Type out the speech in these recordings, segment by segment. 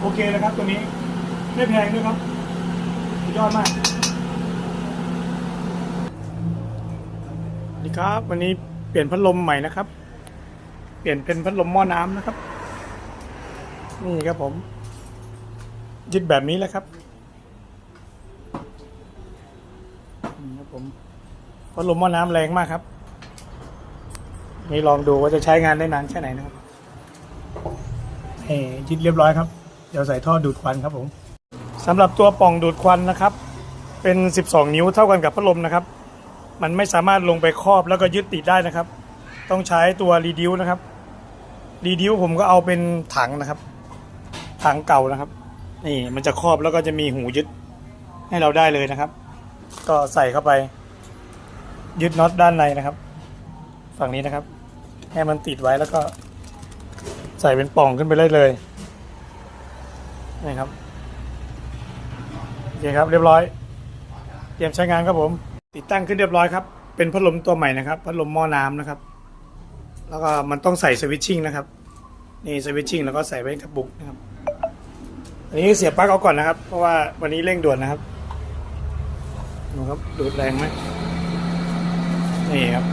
โอเคนะครับตัวนี้ไม่แพงด้วยครับยอดมากดีครับ วันนี้เปลี่ยนพัดลมใหม่นะครับ เปลี่ยนเป็นพัดลมหม้อน้ำนะครับ นี่ครับผม ยึดแบบนี้แหละครับนี่ครับผมพัดลมหม้อน้ำแรงมากครับนี่ลองดูว่าจะใช้งานได้นานแค่ไหนนะครับนี่ยึดเรียบร้อยครับ เดี๋ยวใส่ท่อดูดควันครับผมสำหรับตัวป่องดูดควันนะครับ เป็น 12 นิ้วเท่ากันกับพัดลมนะครับ มันไม่สามารถลงไปครอบแล้วก็ยึดติดได้นะครับ ต้องใช้ตัวรีดิวนะครับรีดิวผมก็เอาเป็นถังนะครับ ถังเก่านะครับ นี่มันจะครอบแล้วก็จะมีหูยึดให้เราได้เลยนะครับ ก็ใส่เข้าไป ยึดน็อตด้านในนะครับ ฝั่งนี้นะครับ ให้มันติดไว้แล้วก็ ใส่เป็นป่องขึ้นไปเลยเลย นี่ครับโอเคครับเรียบร้อย เตรียมใช้งานครับผม ติดตั้งขึ้นเรียบร้อยครับ เป็นพัดลมตัวใหม่นะครับ พัดลมหม้อน้ำนะครับ แล้วก็มันต้องใส่สวิตชิ่งนะครับ นี่สวิตชิ่งแล้วก็ใส่ไว้กระปุกนะครับ อันนี้เสียบปลั๊กเอาก่อนนะครับ เพราะว่าวันนี้เร่งด่วนนะครับดูครับดูดแรงไหมนี่ครับ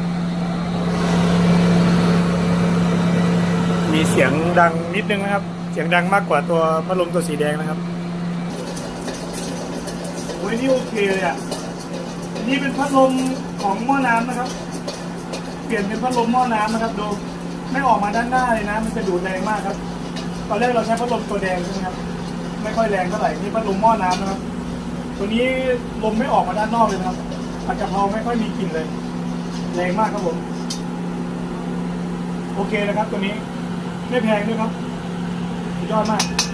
มีเสียงดังนิดนึงนะครับ สียงดังมากกว่าตัวพัดลมตัวสีแดงนะครับโอ้ยนี่โอเคเลยอะนนี่เป็นพัดลมของหม้อน้ำนะครับ เปลี่ยนเป็นพัดลมหม้อน้ำนะครับดู ไม่ออกมาด้านหน้าเลยนะ มันจะดูดแรงมากครับ ตอนแรกเราใช้พัดลมตัวแดงใช่ไหมครับ ไม่ค่อยแรงเท่าไหร่ นี่พัดลมหม้อน้ำนะครับ ตัวนี้ลมไม่ออกมาด้านนอกเลยนะครับผัดกะเพราไม่ค่อยมีกลิ่นเลย แรงมากครับผม โอเคนะครับตัวนี้ ไม่แพงด้วยครับ สุดยอ